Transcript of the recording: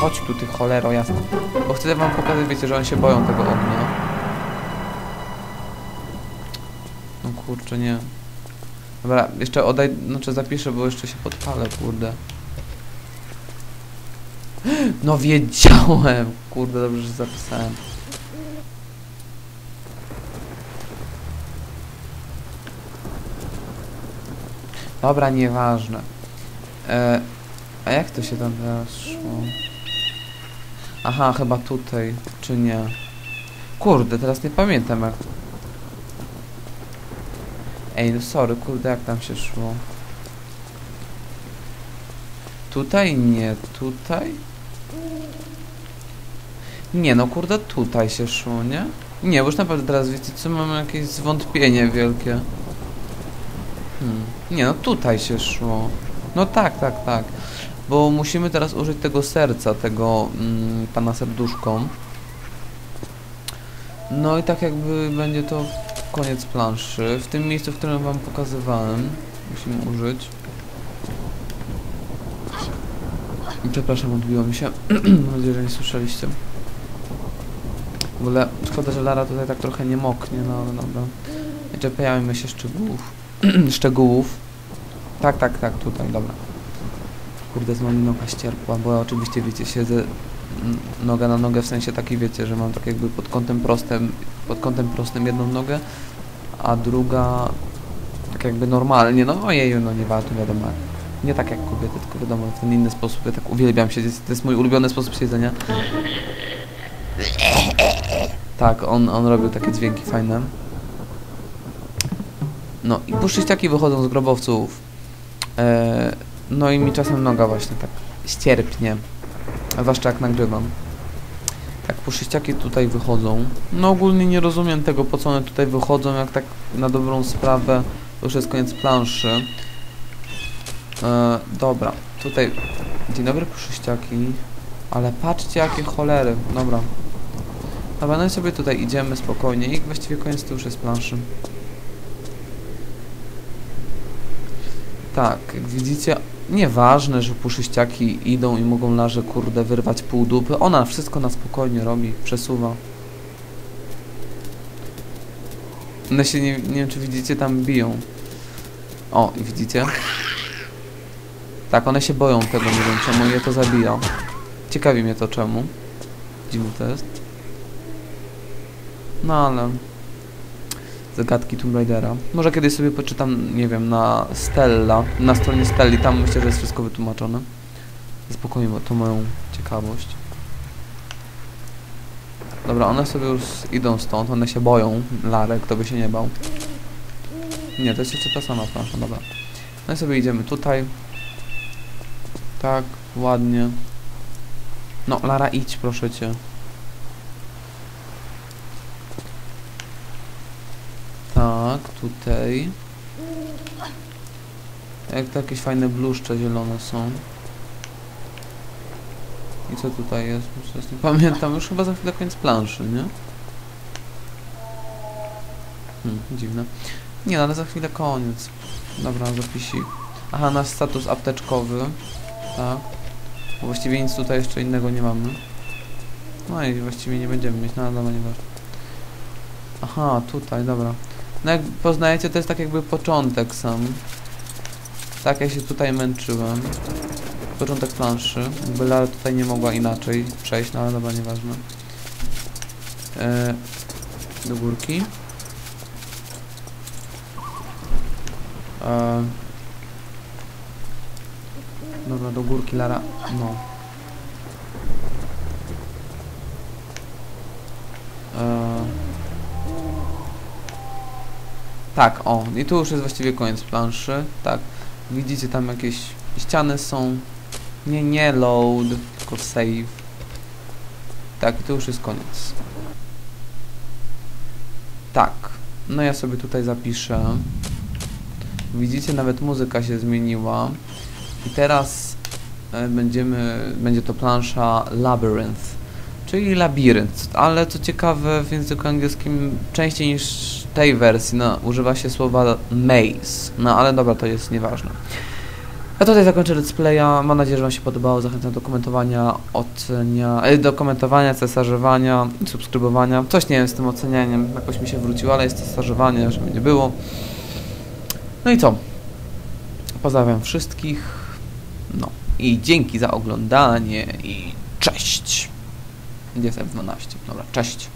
chodź tu, ty cholero, jasno. Bo chcę wam pokazać, wiecie, że oni się boją tego ognia. No kurczę, nie. Dobra, jeszcze oddaj, znaczy zapiszę, bo jeszcze się podpalę, kurde. No wiedziałem! Kurde, dobrze, że zapisałem. Dobra, nieważne. E, a jak to się tam teraz? Aha, chyba tutaj, czy nie? Kurde, teraz nie pamiętam jak... Ej, no sorry, kurde, jak tam się szło? Tutaj? Nie, tutaj? Nie, no kurde, tutaj się szło, nie? Nie, bo już naprawdę teraz, wiecie co, mam jakieś zwątpienie wielkie. Hmm. Nie, no tutaj się szło. No tak, tak, tak. Bo musimy teraz użyć tego serca, tego mm, pana serduszką. No i tak jakby będzie to koniec planszy. W tym miejscu, w którym wam pokazywałem, musimy użyć. Przepraszam, odbiło mi się. Mam nadzieję, że nie słyszeliście. W ogóle szkoda, że Lara tutaj tak trochę nie moknie, no ale dobra. Nie czepiajmy się szczegółów. szczegółów. Tak, tak, tak, tutaj, dobra. Kurde, z mi noga ścierpła, bo ja oczywiście, wiecie, siedzę n- noga na nogę, w sensie taki, wiecie, że mam tak jakby pod kątem prostym, pod kątem prostym jedną nogę, a druga tak jakby normalnie, no ojeju, no nie warto, wiadomo. Nie tak jak kobiety, tylko wiadomo, w ten inny sposób, ja tak uwielbiam siedzieć, to jest mój ulubiony sposób siedzenia. Tak, on, on robił takie dźwięki fajne. No i puszczyściaki wychodzą z grobowców. E, no i mi czasem noga właśnie tak ścierpnie. Zwłaszcza jak nagrywam. Tak, puszczyściaki tutaj wychodzą. No ogólnie nie rozumiem tego, po co one tutaj wychodzą, jak tak na dobrą sprawę to już jest koniec planszy. E, dobra, tutaj... Dzień dobry, puszczyściaki. Ale patrzcie, jakie cholery. Dobra. Dobra, no sobie tutaj idziemy spokojnie i właściwie koniec to już jest planszy. Tak, jak widzicie, nieważne, że puszyściaki idą i mogą Larze, kurde, wyrwać pół dupy. Ona wszystko na spokojnie robi, przesuwa. One się, nie, nie wiem czy widzicie, tam biją. O, i widzicie? Tak, one się boją tego, nie wiem czemu, je to zabija. Ciekawi mnie to czemu. Dziwny to jest. No ale... Zagadki Tomb Raidera. Może kiedyś sobie poczytam, nie wiem, na Stella, na stronie Stelli, tam myślę, że jest wszystko wytłumaczone. Bo to moją ciekawość. Dobra, one sobie już idą stąd, one się boją. Larek, kto by się nie bał. Nie, to jest jeszcze ta sama plansza, dobra. No i sobie idziemy tutaj. Tak, ładnie. No, Lara, idź, proszę cię. Tak, tutaj. Jak to jakieś fajne bluszcze zielone są. I co tutaj jest? Już nie pamiętam, już chyba za chwilę koniec planszy, nie? Hmm, dziwne. Nie, no, ale za chwilę koniec. Dobra, zapisik. Aha, nasz status apteczkowy. Tak. Bo właściwie nic tutaj jeszcze innego nie mamy. No i właściwie nie będziemy mieć, no ale dobra, nieważne. Aha, tutaj, dobra. No jak poznajecie, to jest tak jakby początek sam. Tak, ja się tutaj męczyłem. Początek planszy. Jakby Lara tutaj nie mogła inaczej przejść, no ale dobra, nieważne. E, do górki. E, dobra, do górki Lara. No. Tak, o, i tu już jest właściwie koniec planszy. Tak, widzicie tam jakieś ściany są. Nie, nie load, tylko save. Tak, i to już jest koniec. Tak, no ja sobie tutaj zapiszę. Widzicie, nawet muzyka się zmieniła. I teraz e, będziemy, będzie to plansza Labyrinth, czyli labirynt, ale co ciekawe w języku angielskim częściej niż tej wersji no, używa się słowa maze, no ale dobra, to jest nieważne. A tutaj zakończę let's playa. Mam nadzieję, że Wam się podobało. Zachęcam do komentowania, ocenia, e, do komentowania, cesarzowania, subskrybowania. Coś nie wiem z tym ocenianiem, jakoś mi się wróciło, ale jest cesarzowanie, żeby nie było. No i co? Pozdrawiam wszystkich. No i dzięki za oglądanie i cześć. Gdzie jest F12? Dobra, cześć.